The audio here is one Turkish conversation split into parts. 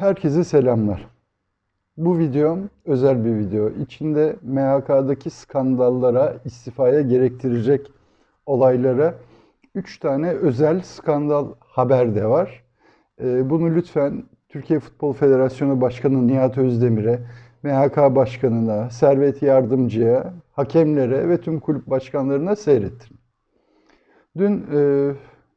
Herkese selamlar. Bu videom özel bir video. İçinde MHK'daki skandallara, istifaya gerektirecek olaylara 3 tane özel skandal haber de var. Ee, Bunu lütfen Türkiye Futbol Federasyonu Başkanı Nihat Özdemir'e, MHK Başkanı'na, Servet Yardımcı'ya, hakemlere ve tüm kulüp başkanlarına seyrettin. Dün e,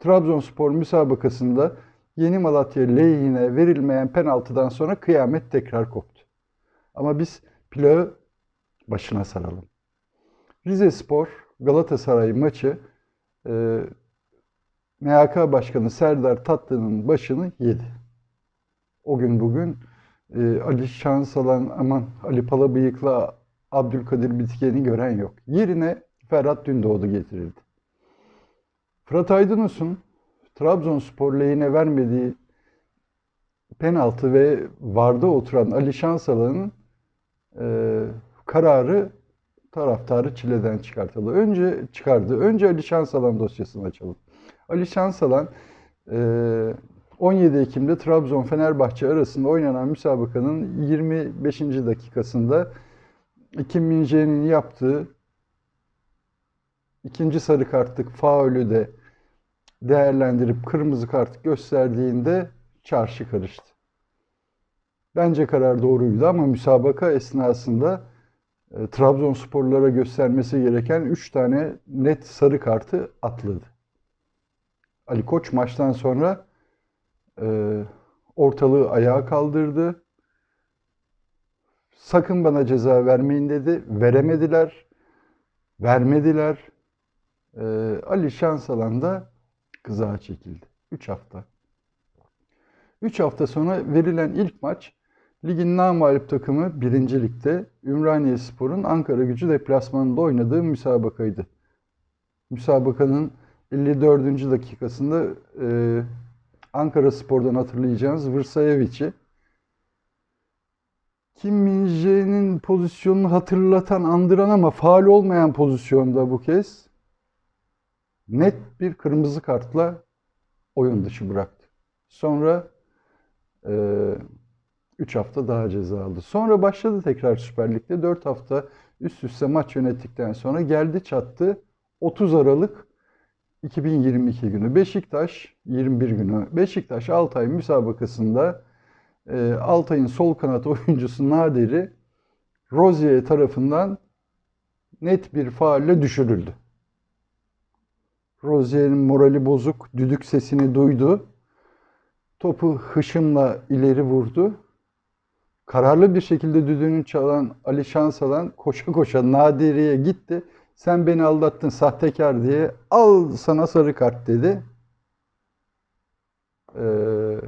Trabzonspor müsabakasında Yeni Malatya lehine verilmeyen penaltıdan sonra kıyamet tekrar koptu. Ama biz plağı başına saralım. Rize Spor Galatasaray maçı e, MHK Başkanı Serdar Tatlı'nın başını yedi. O gün bugün e, Ali Şansalan, aman Ali Palabıyık'la Abdülkadir Bitken'i gören yok. Yerine Ferhat Gündoğdu getirildi. Fırat Aydınus'un Trabzonspor lehine vermediği penaltı ve varda oturan Ali Şansalan'ın e, kararı taraftarı çileden çıkartalı. Önce çıkardı. Önce Ali Şansalan dosyasını açalım. Ali Şansalan e, 17 Ekim'de Trabzon-Fenerbahçe arasında oynanan müsabakanın 25. dakikasında Kim Min-jae'nin yaptığı ikinci sarı kartlık faulü de değerlendirip kırmızı kart gösterdiğinde çarşı karıştı. Bence karar doğruydu ama müsabaka esnasında e, Trabzonsporlara göstermesi gereken 3 tane net sarı kartı atladı. Ali Koç maçtan sonra e, ortalığı ayağa kaldırdı. Sakın bana ceza vermeyin dedi. Veremediler. Vermediler. E, Ali Şansalan da kızağa çekildi. 3 hafta. 3 hafta sonra verilen ilk maç ligin namalip takımı 1. ligde Ümraniye Spor'un Ankara gücü deplasmanında oynadığı müsabakaydı. Müsabakanın 54. dakikasında e, Ankara Spor'dan hatırlayacağınız Vırsayevic'i Kim Min-jae'nin pozisyonunu hatırlatan, andıran ama faal olmayan pozisyonda bu kez net bir kırmızı kartla oyun dışı bıraktı. Sonra 3 hafta daha ceza aldı. Sonra başladı tekrar Süper Lig'de. 4 hafta üst üste maç yönettikten sonra geldi çattı 30 Aralık 2022 günü Beşiktaş 21 günü Beşiktaş Altay müsabakasında e, Altay'ın sol kanat oyuncusu Nadir'i Rozier tarafından net bir faalle düşürüldü. Rozier'in morali bozuk, düdük sesini duydu. Topu hışımla ileri vurdu. Kararlı bir şekilde düdüğünü çalan Ali Şansalan koşa koşa Nadiri'ye gitti. Sen beni aldattın sahtekar diye al sana sarı kart dedi. Ee,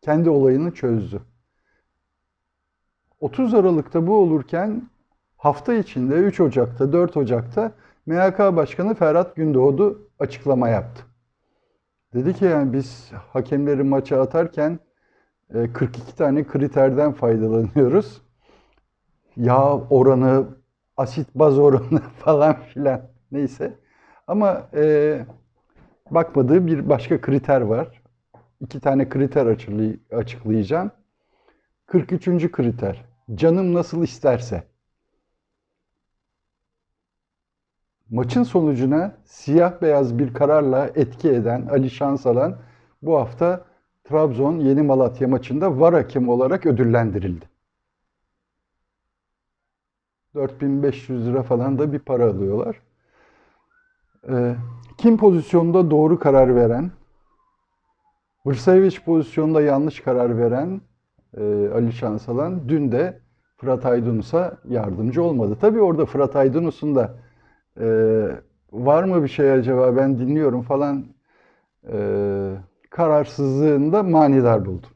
kendi olayını çözdü. 30 Aralık'ta bu olurken hafta içinde 3 Ocak'ta 4 Ocak'ta MHK Başkanı Ferhat Gündoğdu açıklama yaptı. Dedi ki yani biz hakemleri maça atarken 42 tane kriterden faydalanıyoruz. Yağ oranı, asit baz oranı falan filan neyse. Ama e, bakmadığı bir başka kriter var. İki tane kriter açıklayacağım. 43. kriter. Canım nasıl isterse. Maçın sonucuna siyah beyaz bir kararla etki eden Ali Şansalan bu hafta Trabzon Yeni Malatya maçında var hakem olarak ödüllendirildi. 4500 lira falan da bir para alıyorlar. Ee, kim pozisyonda doğru karar veren, Vrsayevic pozisyonda yanlış karar veren e, Ali Şansalan dün de Fırat Aydınus'a yardımcı olmadı. Tabii orada Fırat Aydınus'un da e, var mı bir şey acaba ben dinliyorum falan e, kararsızlığında manidar buldum.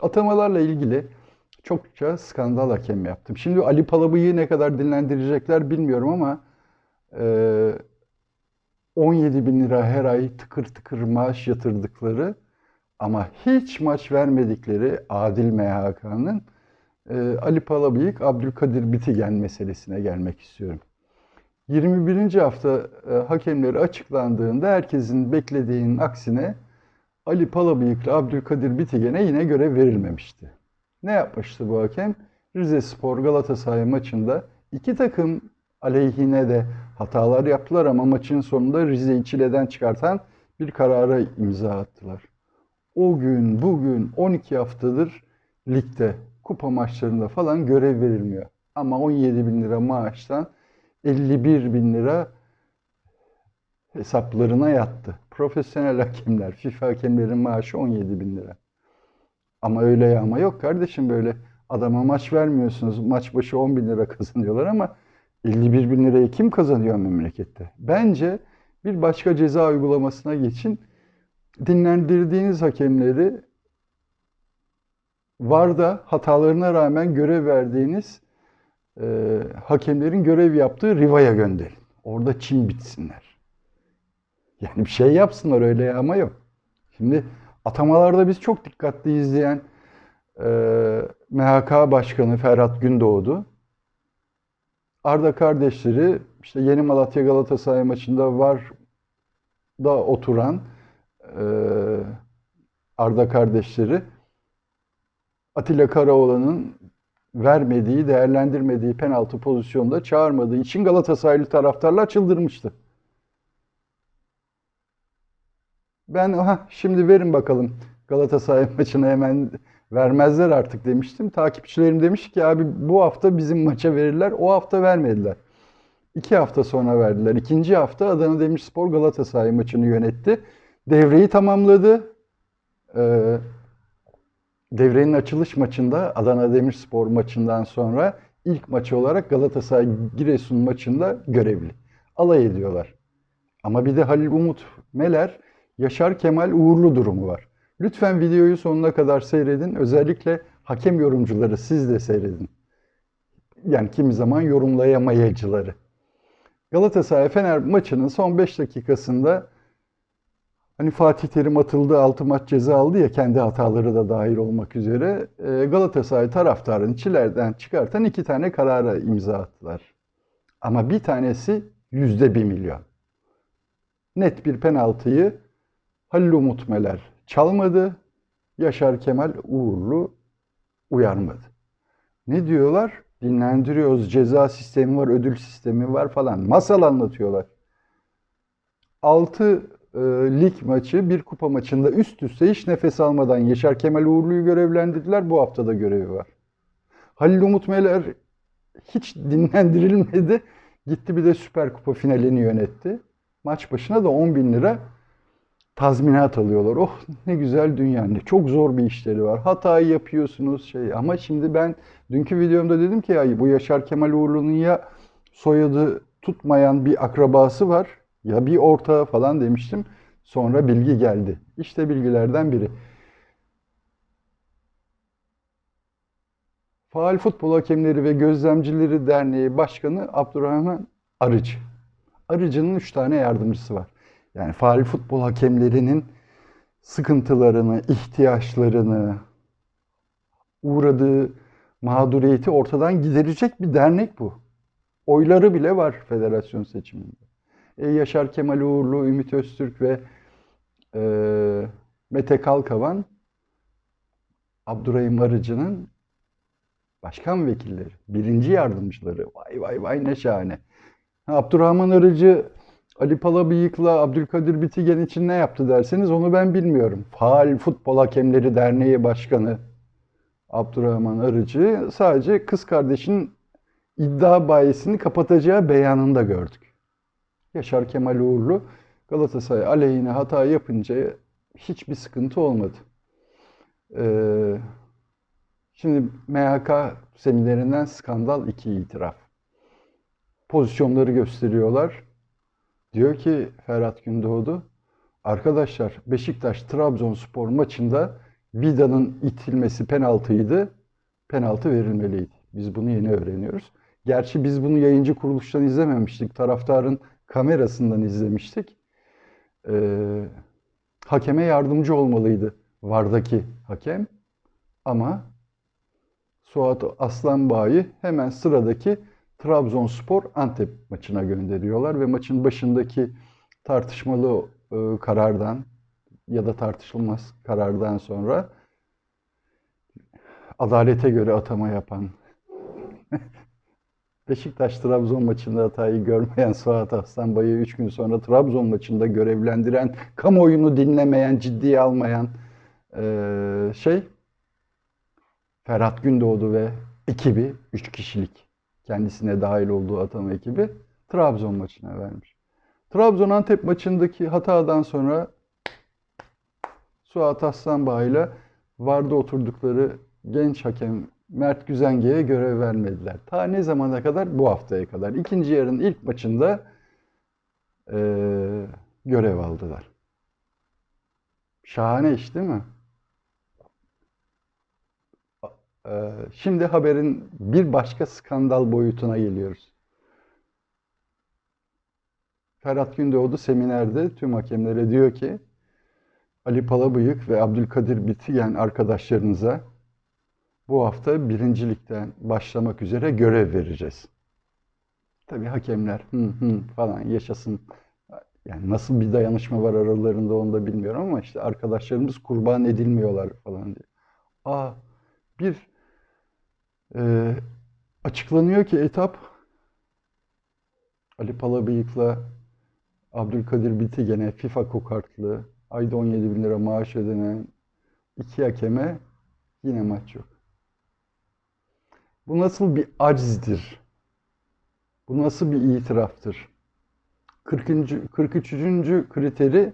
Atamalarla ilgili çokça skandal hakem yaptım. Şimdi Ali Palabıyık'ı ne kadar dinlendirecekler bilmiyorum ama e, 17 bin lira her ay tıkır tıkır maaş yatırdıkları ama hiç maç vermedikleri Adil MHK'nın e, Ali Palabıyık, Abdülkadir Bitigen meselesine gelmek istiyorum. 21. hafta e, hakemleri açıklandığında herkesin beklediğinin aksine Ali Palabıyık'la Abdülkadir Bitigen'e yine görev verilmemişti. Ne yapmıştı bu hakem? Rize Spor Galatasaray maçında iki takım aleyhine de hatalar yaptılar ama maçın sonunda Rize'yi çileden çıkartan bir karara imza attılar. O gün bugün 12 haftadır ligde kupa maçlarında falan görev verilmiyor. Ama 17 bin lira maaştan 51 bin lira hesaplarına yattı. Profesyonel hakemler, FIFA hakemlerin maaşı 17 bin lira. Ama öyle yağma yok kardeşim böyle adama maç vermiyorsunuz. Maç başı 10 bin lira kazanıyorlar ama 51 bin lirayı kim kazanıyor memlekette? Bence bir başka ceza uygulamasına geçin. Dinlendirdiğiniz hakemleri VAR'da hatalarına rağmen görev verdiğiniz e, hakemlerin görev yaptığı Riva'ya gönderin. Orada çim bitsinler. Yani bir şey yapsınlar öyle ama yok. Şimdi atamalarda biz çok dikkatli izleyen e, MHK Başkanı Ferhat Gündoğdu. Arda kardeşleri işte Yeni Malatya Galatasaray maçında var da oturan e, Arda kardeşleri Atilla Karaoğlan'ın vermediği, değerlendirmediği penaltı pozisyonda çağırmadığı için Galatasaraylı taraftarlar çıldırmıştı. Ben ha şimdi verin bakalım Galatasaray maçını hemen vermezler artık demiştim. Takipçilerim demiş ki abi bu hafta bizim maça verirler. O hafta vermediler. İki hafta sonra verdiler. İkinci hafta Adana Demirspor Galatasaray maçını yönetti. Devreyi tamamladı. Ee, devrenin açılış maçında Adana Demirspor maçından sonra ilk maçı olarak Galatasaray Giresun maçında görevli. Alay ediyorlar. Ama bir de Halil Umut Meler, Yaşar Kemal Uğurlu durumu var. Lütfen videoyu sonuna kadar seyredin. Özellikle hakem yorumcuları siz de seyredin. Yani kimi zaman yorumlayamayıcıları. Galatasaray Fener maçının son 5 dakikasında hani Fatih Terim atıldı 6 maç ceza aldı ya kendi hataları da dahil olmak üzere e, Galatasaray taraftarını çilerden çıkartan iki tane karara imza attılar. Ama bir tanesi yüzde bir milyon. Net bir penaltıyı Halil Umut Meler çalmadı. Yaşar Kemal Uğurlu uyarmadı. Ne diyorlar? Dinlendiriyoruz, ceza sistemi var, ödül sistemi var falan. Masal anlatıyorlar. 6 e, lig maçı, bir kupa maçında üst üste hiç nefes almadan Yaşar Kemal Uğurlu'yu görevlendirdiler. Bu haftada görevi var. Halil Umut Meler hiç dinlendirilmedi. Gitti bir de Süper Kupa finalini yönetti. Maç başına da 10 bin lira tazminat alıyorlar. Oh ne güzel dünya. Ne çok zor bir işleri var. Hatayı yapıyorsunuz şey. Ama şimdi ben dünkü videomda dedim ki ya bu Yaşar Kemal Uğurlu'nun ya soyadı tutmayan bir akrabası var ya bir ortağı falan demiştim. Sonra bilgi geldi. İşte bilgilerden biri. Faal Futbol Hakemleri ve Gözlemcileri Derneği Başkanı Abdurrahman Arıcı. Arıcı'nın üç tane yardımcısı var. Yani faal futbol hakemlerinin sıkıntılarını, ihtiyaçlarını, uğradığı mağduriyeti ortadan giderecek bir dernek bu. Oyları bile var federasyon seçiminde. E, Yaşar Kemal Uğurlu, Ümit Öztürk ve e, Mete Kalkavan Abdurrahim Arıcı'nın başkan vekilleri, birinci yardımcıları. Vay vay vay ne şahane. Abdurrahman Arıcı Ali Palabıyık'la Abdülkadir Bitigen için ne yaptı derseniz onu ben bilmiyorum. Faal Futbol Hakemleri Derneği Başkanı Abdurrahman Arıcı sadece kız kardeşinin iddia bayisini kapatacağı beyanında gördük. Yaşar Kemal Uğurlu Galatasaray aleyhine hata yapınca hiçbir sıkıntı olmadı. Ee, şimdi MHK seminerinden skandal iki itiraf. Pozisyonları gösteriyorlar. Diyor ki Ferhat Gündoğdu, arkadaşlar Beşiktaş Trabzonspor maçında Vida'nın itilmesi penaltıydı. Penaltı verilmeliydi. Biz bunu yeni öğreniyoruz. Gerçi biz bunu yayıncı kuruluştan izlememiştik. Taraftarın kamerasından izlemiştik. Ee, hakeme yardımcı olmalıydı Vardaki hakem. Ama Suat Aslanbay'ı hemen sıradaki Trabzonspor Antep maçına gönderiyorlar ve maçın başındaki tartışmalı e, karardan ya da tartışılmaz karardan sonra adalete göre atama yapan Beşiktaş-Trabzon maçında hatayı görmeyen Suat Aslanbay'ı 3 gün sonra Trabzon maçında görevlendiren, kamuoyunu dinlemeyen, ciddiye almayan eee, şey Ferhat Gündoğdu ve ekibi 3 kişilik kendisine dahil olduğu atama ekibi Trabzon maçına vermiş. Trabzon-Antep maçındaki hatadan sonra Suat Aslanbağ ile VAR'da oturdukları genç hakem Mert Güzenge'ye görev vermediler. Ta ne zamana kadar? Bu haftaya kadar. İkinci yarının ilk maçında eee, görev aldılar. Şahane iş değil mi? Eee, Şimdi haberin bir başka skandal boyutuna geliyoruz. Ferhat Gündoğdu seminerde tüm hakemlere diyor ki Ali Palabıyık ve Abdülkadir Bitiyen arkadaşlarınıza bu hafta birincilikten başlamak üzere görev vereceğiz. Tabii hakemler hı hı falan yaşasın. Yani nasıl bir dayanışma var aralarında onu da bilmiyorum ama işte arkadaşlarımız kurban edilmiyorlar falan diye. Aa bir e, açıklanıyor ki etap Ali Palabıyık'la Abdülkadir Bitigen'e FIFA kokartlı ayda 17 bin lira maaş ödenen iki hakeme yine maç yok. Bu nasıl bir acizdir? Bu nasıl bir itiraftır? 40. 43. kriteri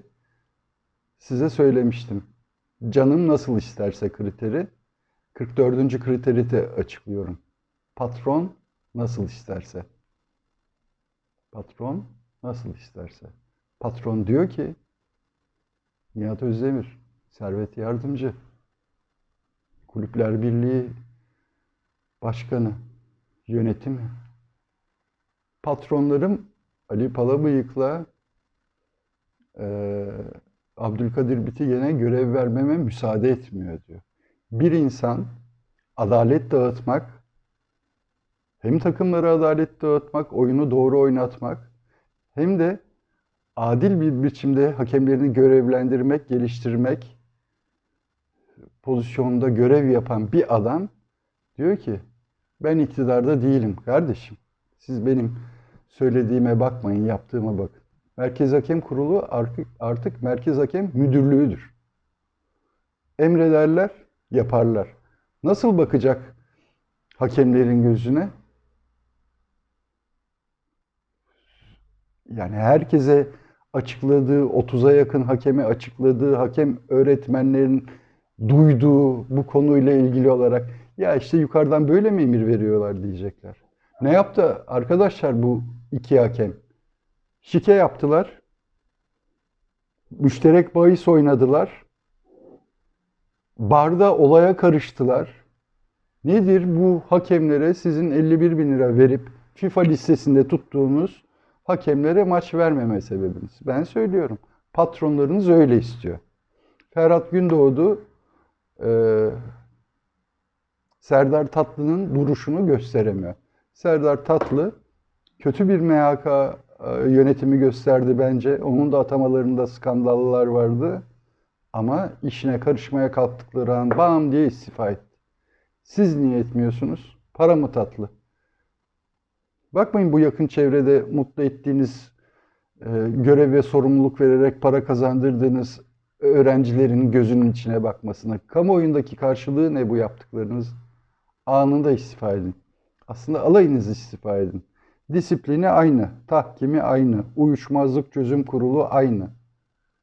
size söylemiştim. Canım nasıl isterse kriteri. 44. kriteri de açıklıyorum. Patron nasıl isterse. Patron nasıl isterse. Patron diyor ki Nihat Özdemir, Servet Yardımcı, Kulüpler Birliği Başkanı, yönetimi. Patronlarım Ali Palabıyık'la eee Abdülkadir Bitigen'e görev vermeme müsaade etmiyor diyor. Bir insan adalet dağıtmak, hem takımlara adalet dağıtmak, oyunu doğru oynatmak, hem de adil bir biçimde hakemlerini görevlendirmek, geliştirmek pozisyonda görev yapan bir adam diyor ki ben iktidarda değilim kardeşim. Siz benim söylediğime bakmayın, yaptığıma bakın. Merkez Hakem Kurulu artık, artık Merkez Hakem Müdürlüğü'dür. Emrederler, yaparlar. Nasıl bakacak hakemlerin gözüne? Yani herkese açıkladığı, 30'a yakın hakeme açıkladığı, hakem öğretmenlerin duyduğu bu konuyla ilgili olarak ya işte yukarıdan böyle mi emir veriyorlar diyecekler. Ne yaptı arkadaşlar bu iki hakem? Şike yaptılar. Müşterek bahis oynadılar. Barda olaya karıştılar. Nedir bu hakemlere sizin 51 bin lira verip FIFA listesinde tuttuğunuz hakemlere maç vermeme sebebiniz? Ben söylüyorum. Patronlarınız öyle istiyor. Ferhat Gündoğdu e, Serdar Tatlı'nın duruşunu gösteremiyor. Serdar Tatlı kötü bir MHK e, yönetimi gösterdi bence. Onun da atamalarında skandallar vardı. Ama işine karışmaya kalktıkları an bam diye istifa etti. Siz niye etmiyorsunuz? Para mı tatlı? Bakmayın bu yakın çevrede mutlu ettiğiniz, e, görev ve sorumluluk vererek para kazandırdığınız öğrencilerin gözünün içine bakmasına. Kamuoyundaki karşılığı ne bu yaptıklarınız? Anında istifa edin. Aslında alayınız istifa edin. Disiplini aynı, tahkimi aynı, uyuşmazlık çözüm kurulu aynı.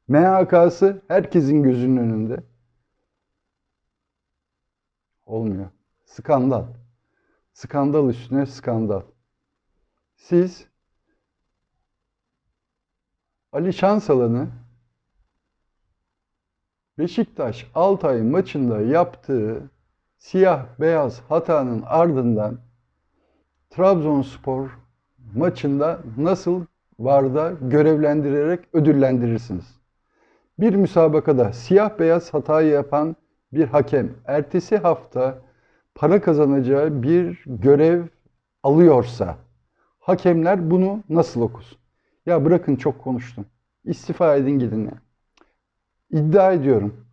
MHK'sı herkesin gözünün önünde. Olmuyor. Skandal. Skandal üstüne skandal. Siz Ali Şansalan'ı Beşiktaş Altay maçında yaptığı siyah beyaz hatanın ardından Trabzonspor maçında nasıl VAR'da görevlendirerek ödüllendirirsiniz? Bir müsabakada siyah beyaz hatayı yapan bir hakem ertesi hafta para kazanacağı bir görev alıyorsa hakemler bunu nasıl okusun? Ya bırakın çok konuştum. İstifa edin gidin ya. İddia ediyorum.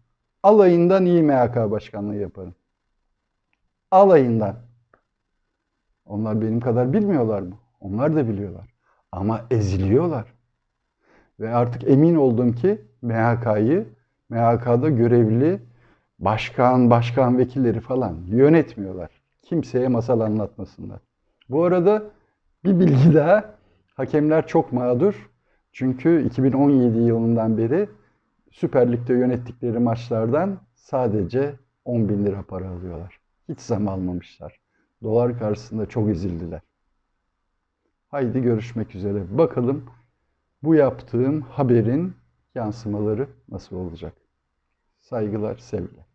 Alayından iyi MHK başkanlığı yaparım. Alayından. Onlar benim kadar bilmiyorlar mı? Onlar da biliyorlar. Ama eziliyorlar. Ve artık emin oldum ki MHK'yı, MHK'da görevli başkan, başkan vekilleri falan yönetmiyorlar. Kimseye masal anlatmasınlar. Bu arada bir bilgi daha. Hakemler çok mağdur. Çünkü 2017 yılından beri Süper Lig'de yönettikleri maçlardan sadece 10 bin lira para alıyorlar. Hiç zam almamışlar. Dolar karşısında çok ezildiler. Haydi görüşmek üzere. Bakalım bu yaptığım haberin yansımaları nasıl olacak? Saygılar, sevgiler.